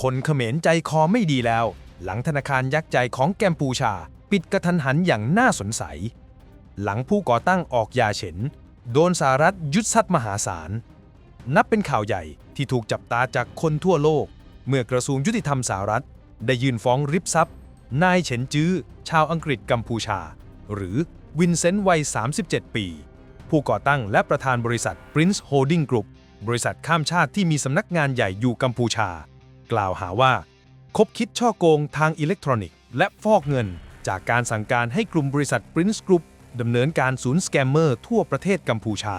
คนเขมรใจคอไม่ดีแล้ว หลังธนาคารยักษ์ใจของแกมพูชา ปิดกระทันหันอย่างน่าสงสัย หลังผู้ก่อตั้งออกยาเฉิน โดนสหรัฐยึดทรัพย์มหาศาล นับเป็นข่าวใหญ่ที่ถูกจับตาจากคนทั่วโลก เมื่อกระทรวงยุติธรรมสหรัฐ ได้ยื่นฟ้องริบทรัพย์ นายเฉินจื้อ ชาวอังกฤษกัมพูชา หรือวินเซนต์วัย 37 ปี ผู้ก่อตั้งและประธานบริษัท Prince Holding Group บริษัทข้ามชาติที่มีสำนักงานใหญ่อยู่กัมพูชา กล่าวหาว่า คบคิดช่อโกงทางอิเล็กทรอนิกส์และฟอกเงิน จากการสั่งการให้กลุ่มบริษัท Prince Group ดำเนินการศูนย์สแกมเมอร์ทั่วประเทศกัมพูชา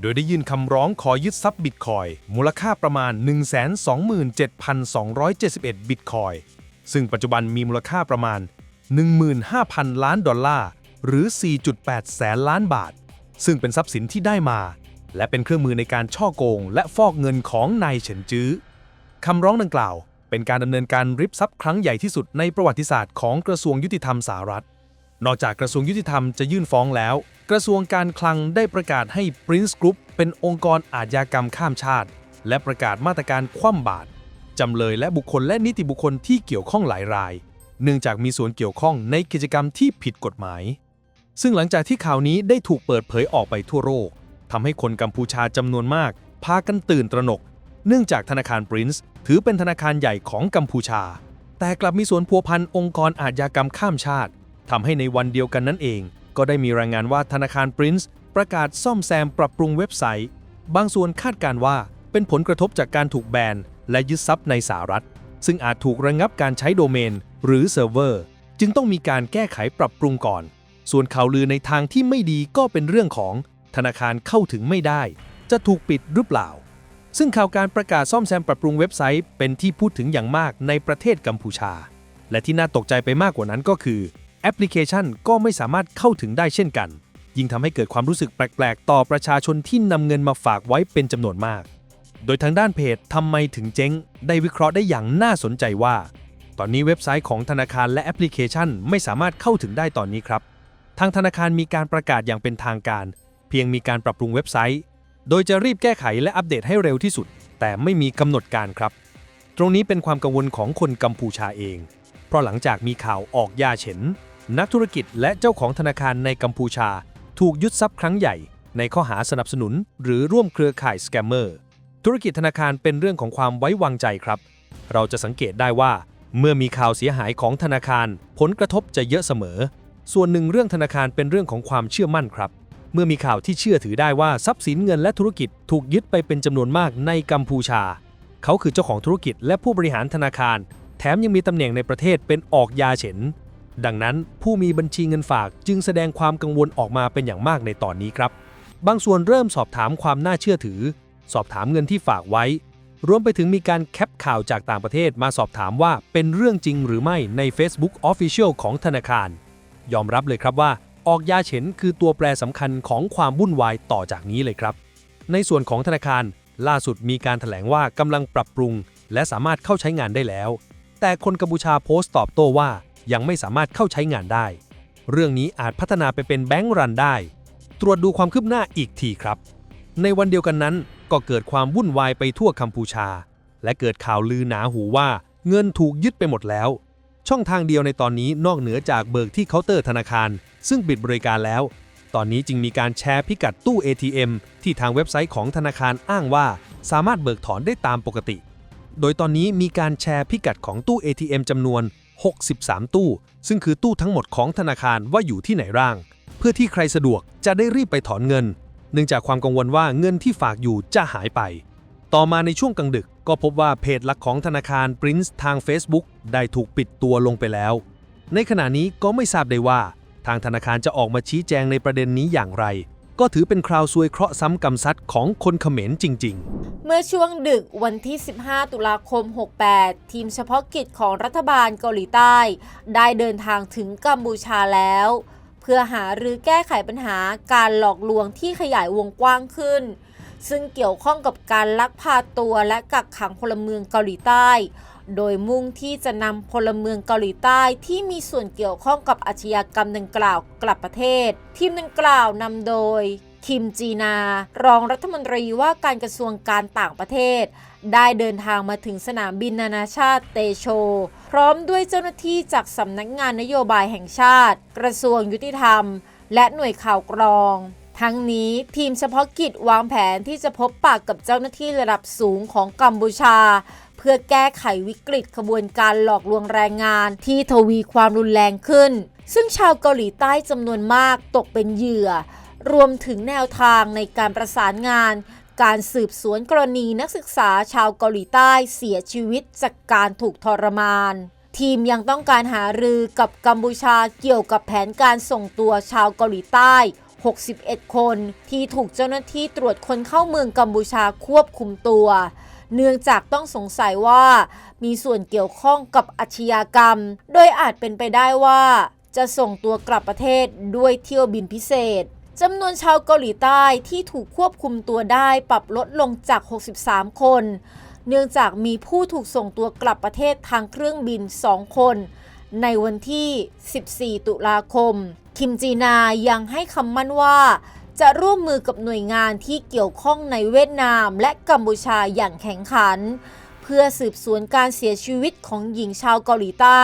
โดยได้ยื่นคำร้องขอยึดทรัพย์บิตคอยน์มูลค่าประมาณ 127,271 บิตคอยน์ซึ่งปัจจุบันมีมูลค่าประมาณ 15,000 ล้านดอลลาร์ หรือ 4.8 แสนล้านบาท ซึ่งเป็นทรัพย์สินที่ได้มา และเป็นเครื่องมือในการช่อโกงและฟอกเงินของนายเฉินจื้อ คำร้องดังกล่าว เป็นการดำเนินการริบทรัพย์ครั้งใหญ่ที่สุดในประวัติศาสตร์ของกระทรวงยุติธรรมสหรัฐ นอกจากกระทรวงยุติธรรมจะยื่นฟ้องแล้ว กระทรวงการคลังได้ประกาศให้ Prince Group เป็นองค์กรอาชญากรรมข้ามชาติ และประกาศมาตรการคว่ำบาตรจำเลยและบุคคลและนิติบุคคลที่เกี่ยวข้องหลายราย เนื่องจากมีส่วนเกี่ยวข้องในกิจกรรมที่ผิดกฎหมาย ซึ่งหลังจากที่ข่าวนี้ได้ถูกเปิดเผยออกไปทั่วโลกทำให้คนกัมพูชาจำนวนมาก พากันตื่นตระหนก เนื่องจากธนาคาร Prince ถือเป็นธนาคารใหญ่ของกัมพูชา แต่กลับมีส่วนพัวพันองค์กรอาชญากรรมข้ามชาติทำให้ในวันเดียวกันนั่นเอง ก็ได้มีรายงานว่าธนาคาร Prince ประกาศซ่อมแซมปรับปรุงเว็บไซต์ บางส่วนคาดการว่าเป็นผลกระทบจากการถูกแบนและยึดทรัพย์ในสหรัฐ ซึ่งอาจถูกระงงับการใช้โดเมน หรือเซิร์ฟเวอร์ จึงต้องมีการแก้ไขปรับปรุงก่อน ส่วนข่าวลือในทางที่ไม่ดีก็เป็นเรื่องของธนาคารเข้าถึงไม่ได้ จะถูกปิดหรือเปล่า ซึ่งข่าวการประกาศซ่อมแซมปรับปรุงเว็บไซต์ เป็นที่พูดถึงอย่างมากในประเทศกัมพูชา และที่น่าตกใจไปมากกว่านั้นก็คือ แอปพลิเคชันก็ไม่สามารถเข้าถึงได้เช่นกัน ยิ่งทำให้เกิดความรู้สึกแปลกๆ ต่อประชาชนที่นำเงินมาฝากไว้เป็นจำนวนมาก โดยทางด้านเพจทำไมถึงเจ๊ง ได้วิเคราะห์ได้อย่างน่าสนใจว่า ตอนนี้เว็บไซต์ของธนาคารและแอปพลิเคชันไม่สามารถเข้าถึงได้ตอนนี้ครับ ทางธนาคารมีการประกาศอย่างเป็นทางการ เพียงมีการปรับปรุงเว็บไซต์ โดยจะรีบแก้ไขและอัปเดตให้เร็วที่สุด แต่ไม่มีกำหนดการครับ ตรงนี้เป็นความกังวลของคนกัมพูชาเอง เพราะหลังจากมีข่าวออกยาเฉินนักธุรกิจและเจ้าของธนาคารในกัมพูชา ถูกยึดทรัพย์ครั้งใหญ่ ในข้อหาสนับสนุน หรือร่วมเครือข่ายสแกมเมอร์ ธุรกิจธนาคารเป็นเรื่องของความไว้วางใจครับ เราจะสังเกตได้ว่า เมื่อมีข่าวเสียหายของธนาคาร ผลกระทบจะเยอะเสมอ ส่วนหนึ่งเรื่องธนาคารเป็นเรื่องของความเชื่อมั่นครับ เมื่อมีข่าวที่เชื่อถือได้ว่าทรัพย์สินเงินและธุรกิจถูกยึดไปเป็นจำนวนมากในกัมพูชา เขาคือเจ้าของธุรกิจและผู้บริหารธนาคาร แถมยังมีตำแหน่งในประเทศเป็นออกยาเฉินดังนั้นผู้มีบัญชีเงินฝากจึงแสดงความกังวลออกมาเป็นอย่างมากในตอนนี้ครับ บางส่วนเริ่มสอบถามความน่าเชื่อถือ สอบถามเงินที่ฝากไว้ รวมไปถึงมีการแคปข่าวจากต่างประเทศมาสอบถามว่าเป็นเรื่องจริงหรือไม่ใน Facebook Official ของธนาคาร ยอมรับเลยครับว่า ออกยาเฉินคือตัวแปรสำคัญของความวุ่นวายต่อจากนี้เลยครับ ในส่วนของธนาคารล่าสุดมีการถแถลงว่ากำลังปรับปรุง และสามารถเข้าใช้งานได้แล้ว แต่คนกัมพูชาโพสต์ตอบโต้ว่ายังไม่สามารถเข้าใช้งานได้ เรื่องนี้อาจพัฒนาไปเป็นแบงก์รันได้ ตรวจดูความคืบหน้าอีกทีครับ ในวันเดียวกันนั้นก็เกิดความวุ่นวายไปทั่วกัมพูชา และเกิดข่าวลือหนาหูว่าเงินถูกยึดไปหมดแล้ว ช่องทางเดียวในตอนนี้นอกเหนือจากเบิกที่เคาน์เตอร์ธนาคาร ซึ่งปิดบริการแล้ว ตอนนี้จึงมีการแชร์พิกัดตู้ ATM ที่ทางเว็บไซต์ของธนาคารอ้างว่า สามารถเบิกถอนได้ตามปกติ โดยตอนนี้มีการแชร์พิกัดของตู้ ATM จำนวน 63 ตู้ ซึ่งคือตู้ทั้งหมดของธนาคารว่าอยู่ที่ไหนร่าง เพื่อที่ใครสะดวกจะได้รีบไปถอนเงิน เนื่องจากความกังวลว่าเงินที่ฝากอยู่จะหายไป ต่อมาในช่วงกลางดึก ก็พบว่าเพจหลักของธนาคาร Prince ทาง Facebook ได้ถูกปิดตัวลงไปแล้ว ในขณะนี้ก็ไม่ทราบได้ว่า ทางธนาคารจะออกมาชี้แจงในประเด็นนี้อย่างไร ก็ถือเป็นคราวซวยเคราะห์ซ้ำกรรมซัดของคนเขมรจริง ๆเมื่อช่วงดึกวันที่ 15 ตุลาคม 68 ทีมเฉพาะกิจของรัฐบาลเกาหลีใต้ ได้เดินทางถึงกัมพูชาแล้ว เพื่อหาหรือแก้ไขปัญหาการหลอกลวงที่ขยายวงกว้างขึ้น ซึ่งเกี่ยวข้องกับการลักพาตัวและกักขังพลเมืองเกาหลีใต้ โดยมุ่งที่จะนำพลเมืองเกาหลีใต้ที่มีส่วนเกี่ยวข้องกับอาชญากรรมดังกล่าวกลับประเทศ ทีมดังกล่าวนำโดยคิมจีนา รองรัฐมนตรีว่าการกระทรวงการต่างประเทศ ได้เดินทางมาถึงสนามบินนานาชาติเตโช พร้อมด้วยเจ้าหน้าที่จากสำนักงานนโยบายแห่งชาติ กระทรวงยุติธรรม และหน่วยข่าวกรอง ทั้งนี้ทีมเฉพาะกิจวางแผนที่จะพบปากกับเจ้าหน้าที่ระดับสูงของกัมพูชา เพื่อแก้ไขวิกฤตขบวนการหลอกลวงแรงงานที่ทวีความรุนแรงขึ้น ซึ่งชาวเกาหลีใต้จำนวนมากตกเป็นเหยื่อ รวมถึงแนวทางในการประสานงาน การสืบสวนกรณีนักศึกษาชาวเกาหลีใต้เสียชีวิตจากการถูกทรมานทีมยังต้องการหารือกับกัมพูชาเกี่ยวกับแผนการส่งตัวชาวเกาหลีใต้ 61 คนที่ถูกเจ้าหน้าที่ตรวจคนเข้าเมืองกัมพูชาควบคุมตัว เนื่องจากต้องสงสัยว่า มีส่วนเกี่ยวข้องกับอาชญากรรม โดยอาจเป็นไปได้ว่า จะส่งตัวกลับประเทศด้วยเที่ยวบินพิเศษจำนวนชาวเกาหลีใต้ที่ถูกควบคุมตัวได้ปรับลดลงจาก 63 คน เนื่องจากมีผู้ถูกส่งตัวกลับประเทศทางเครื่องบิน 2 คน ในวันที่ 14 ตุลาคม คิมจีนายังให้คำมั่นว่า จะร่วมมือกับหน่วยงานที่เกี่ยวข้องในเวียดนามและกัมพูชาอย่างแข็งขัน เพื่อสืบสวนการเสียชีวิตของหญิงชาวเกาหลีใต้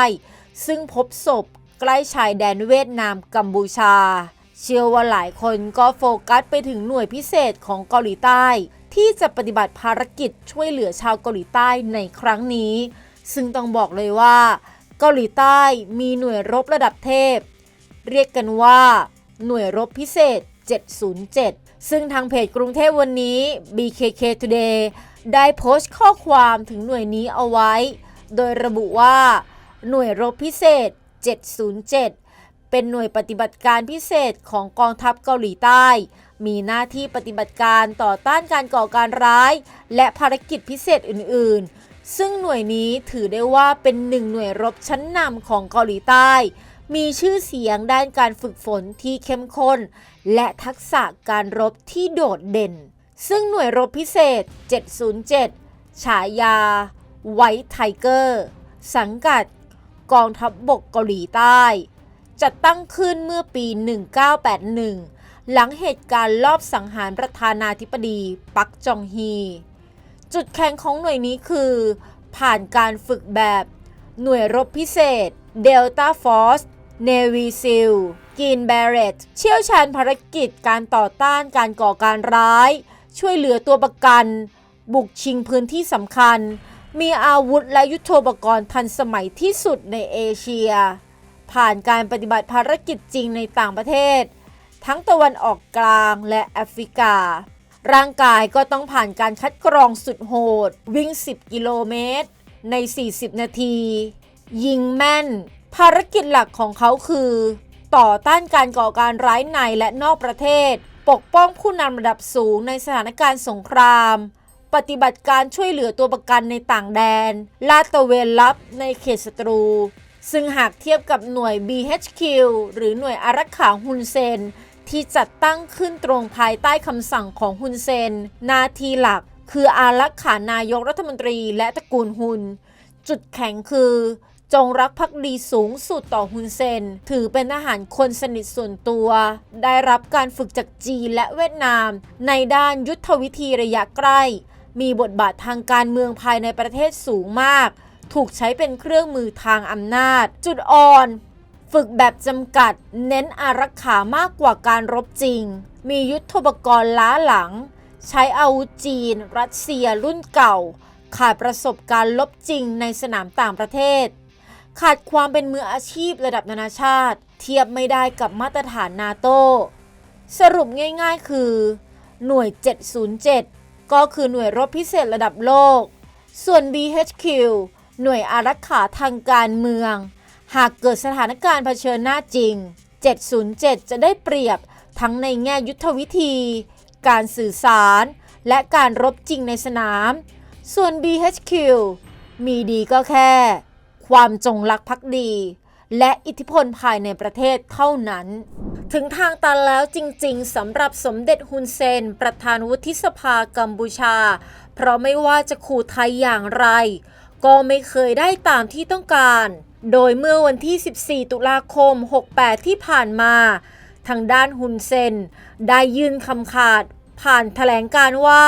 ซึ่งพบศพใกล้ชายแดนเวียดนามกัมพูชา เชื่อว่าหลายคนก็โฟกัสไปถึงหน่วยพิเศษของเกาหลีใต้ ที่จะปฏิบัติภารกิจช่วยเหลือชาวเกาหลีใต้ในครั้งนี้ ซึ่งต้องบอกเลยว่า เกาหลีใต้มีหน่วยรบระดับเทพ เรียกกันว่า หน่วยรบพิเศษ 707 ซึ่งทางเพจกรุงเทพวันนี้ BKK Today ได้โพสต์ข้อความถึงหน่วยนี้เอาไว้ โดยระบุว่า หน่วยรบพิเศษ 707 เป็นหน่วยปฏิบัติการพิเศษของกองทัพเกาหลีใต้ มีหน้าที่ปฏิบัติการต่อต้านการก่อการร้าย และภารกิจพิเศษอื่นๆ ซึ่งหน่วยนี้ถือได้ว่าเป็นหนึ่งหน่วยรบชั้นนำของเกาหลีใต้ มีชื่อเสียงด้านการฝึกฝนที่เข้มข้น และทักษะการรบที่โดดเด่น ซึ่งหน่วยรบพิเศษ 707 ฉายา ไวท์ไทเกอร์ สังกัด กองทัพบบกเกาหลีใต้ จัดตั้งขึ้นเมื่อปี 1981 หลังเหตุการณ์ลอบสังหารประธานาธิบดีปักจองฮี จุดแข็งของหน่วยนี้คือ ผ่านการฝึกแบบหน่วยรบพิเศษ Delta Force Navy SEAL กินแบเรตเชี่ยวชาญภารกิจการต่อต้านการก่อการร้าย ช่วยเหลือตัวประกัน บุกชิงพื้นที่สำคัญ มีอาวุธและยุทโธปกรณ์ทันสมัยที่สุดในเอเชีย ผ่านการปฏิบัติภารกิจจริงในต่างประเทศ ทั้งตะวันออกกลางและแอฟริกา ร่างกายก็ต้องผ่านการคัดกรองสุดโหด วิ่ง 10 กิโลเมตร ใน 40 นาที ยิงแม่น ภารกิจหลักของเขาคือ ต่อต้านการก่อการร้ายในและนอกประเทศ ปกป้องผู้นำระดับสูงในสถานการณ์สงคราม ปฏิบัติการช่วยเหลือตัวประกันในต่างแดน ลาดตระเวนลับในเขตศัตรู ซึ่งหากเทียบกับหน่วย BHQ หรือหน่วยอารักขาฮุนเซน ที่จัดตั้งขึ้นตรงภายใต้คำสั่งของฮุนเซน นาทีหลัก คืออารักขานายกรัฐมนตรีและตระกูลฮุน จุดแข็งคือ จงรักภักดีสูงสุดต่อฮุนเซน ถือเป็นทหารคนสนิทส่วนตัว ได้รับการฝึกจากจีนและเวียดนาม ในด้านยุทธวิธีระยะใกล้ มีบทบาททางการเมืองภายในประเทศสูงมาก ถูกใช้เป็นเครื่องมือทางอำนาจ จุดอ่อน ฝึกแบบจำกัด เน้นอารักขามากกว่าการรบจริง มียุทธปกรณ์ล้าหลัง ใช้อาวุธจีน รัสเซียรุ่นเก่า ขาดประสบการณ์ลบจริงในสนามต่างประเทศ ขาดความเป็นมืออาชีพระดับนานาชาติ เทียบไม่ได้กับมาตรฐานนาโต สรุปง่ายๆคือ หน่วย 707 ก็คือหน่วยรบพิเศษระดับโลก ส่วน BHQ หน่วยอารักขาทางการเมือง หากเกิดสถานการณ์เผชิญหน้าจริง 707 จะได้เปรียบทั้งในแง่ยุทธวิธี การสื่อสาร และการรบจริงในสนาม ส่วน BHQ มีดีก็แค่ ความจงรักภักดี และอิทธิพลภายในประเทศเท่านั้น ถึงทางตันแล้วจริงๆสำหรับสมเด็จฮุนเซน ประธานวุฒิสภากัมพูชา เพราะไม่ว่าจะขู่ไทยอย่างไร ก็ไม่เคยได้ตามที่ต้องการ โดยเมื่อวันที่ 14 ตุลาคม 68 ที่ผ่านมา ทางด้านฮุนเซนได้ยื่นคำขาด ผ่านแถลงการว่า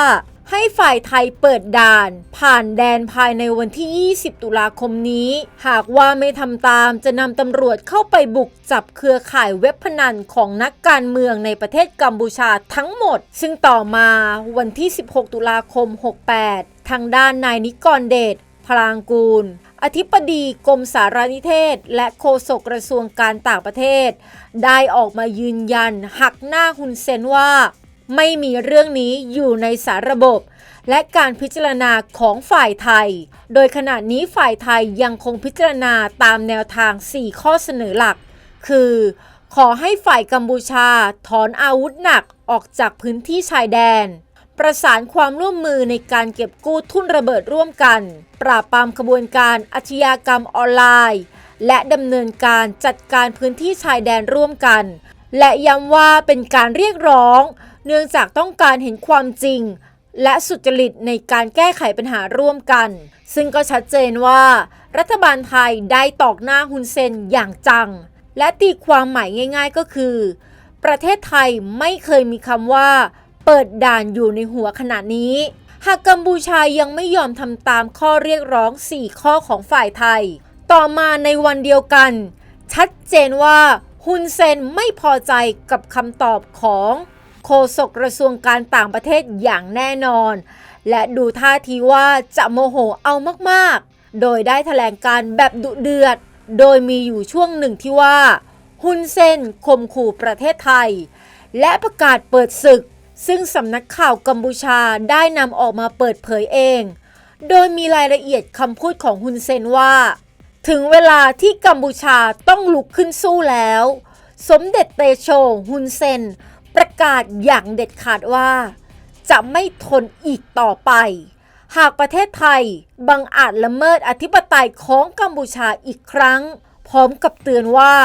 ให้ฝ่ายไทยเปิดด่าน ผ่านแดนภายในวันที่ 20 ตุลาคมนี้ หากว่าไม่ทำตามจะนำตำรวจเข้าไปบุกจับเครือข่ายเว็บพนันของนักการเมืองในประเทศกัมพูชาทั้งหมด ซึ่งต่อมาวันที่ 16 ตุลาคม 68 ทางด้านนายนิกรเดชพลางกูล อธิบดีกรมสารนิเทศ และโฆษกกระทรวงการต่างประเทศ ได้ออกมายืนยันหักหน้าฮุนเซนว่า ไม่มีเรื่องนี้อยู่ในสารระบบ และการพิจารณาของฝ่ายไทย โดยขณะนี้ฝ่ายไทยยังคงพิจารณาตามแนวทาง 4 ข้อเสนอหลัก คือ ขอให้ฝ่ายกัมพูชาถอนอาวุธหนักออกจากพื้นที่ชายแดน ประสานความร่วมมือในการเก็บกู้ทุนระเบิดร่วมกัน ปราบปรามขบวนการอาชญากรรมออนไลน์ และดำเนินการจัดการพื้นที่ชายแดนร่วมกัน และย้ำว่าเป็นการเรียกร้อง เนื่องจากต้องการเห็นความจริง และสุจริตในการแก้ไขปัญหาร่วมกัน ซึ่งก็ชัดเจนว่า รัฐบาลไทยได้ตอกหน้าฮุนเซนอย่างจัง และตีความหมายง่าย ๆก็คือ ประเทศไทยไม่เคยมีคำว่า เปิดด่านอยู่ในหัวขณะนี้ หากกัมพูชายังไม่ยอมทำตามข้อเรียกร้อง 4 ข้อของฝ่ายไทย ต่อมาในวันเดียวกัน ชัดเจนว่าฮุนเซนไม่พอใจกับคำตอบของโฆษกกระทรวงการต่างประเทศอย่างแน่นอน และดูท่าทีว่าจะโมโหเอามากๆ โดยได้แถลงการแบบดุเดือด โดยมีอยู่ช่วงหนึ่งที่ว่าฮุนเซนข่มขู่ประเทศไทย และประกาศเปิดศึก ซึ่งสำนักข่าวกัมพูชาได้นำออกมาเปิดเผยเอง โดยมีรายละเอียดคำพูดของฮุนเซนว่า ถึงเวลาที่กัมพูชาต้องลุกขึ้นสู้แล้ว สมเด็จเตโชฮุนเซน ประกาศอย่างเด็ดขาดว่า จะไม่ทนอีกต่อไป หากประเทศไทยบังอาจละเมิดอธิปไตยของกัมพูชาอีกครั้ง พร้อมกับเตือนว่า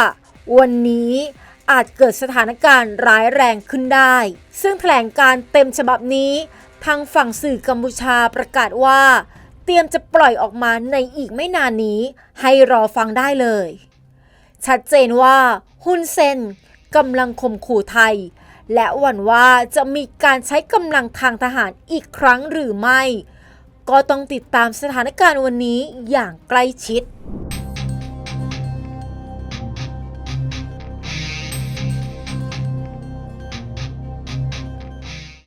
วันนี้ อาจเกิดสถานการณ์ร้ายแรงขึ้นได้ ซึ่งแถลงการเต็มฉบับนี้ ทางฝั่งสื่อกัมพูชาประกาศว่า เตรียมจะปล่อยออกมาในอีกไม่นานนี้ ให้รอฟังได้เลย ชัดเจนว่าฮุนเซนกำลังข่มขู่ไทย และหวั่นว่าจะมีการใช้กำลังทางทหารอีกครั้งหรือไม่ ก็ต้องติดตามสถานการณ์วันนี้อย่างใกล้ชิด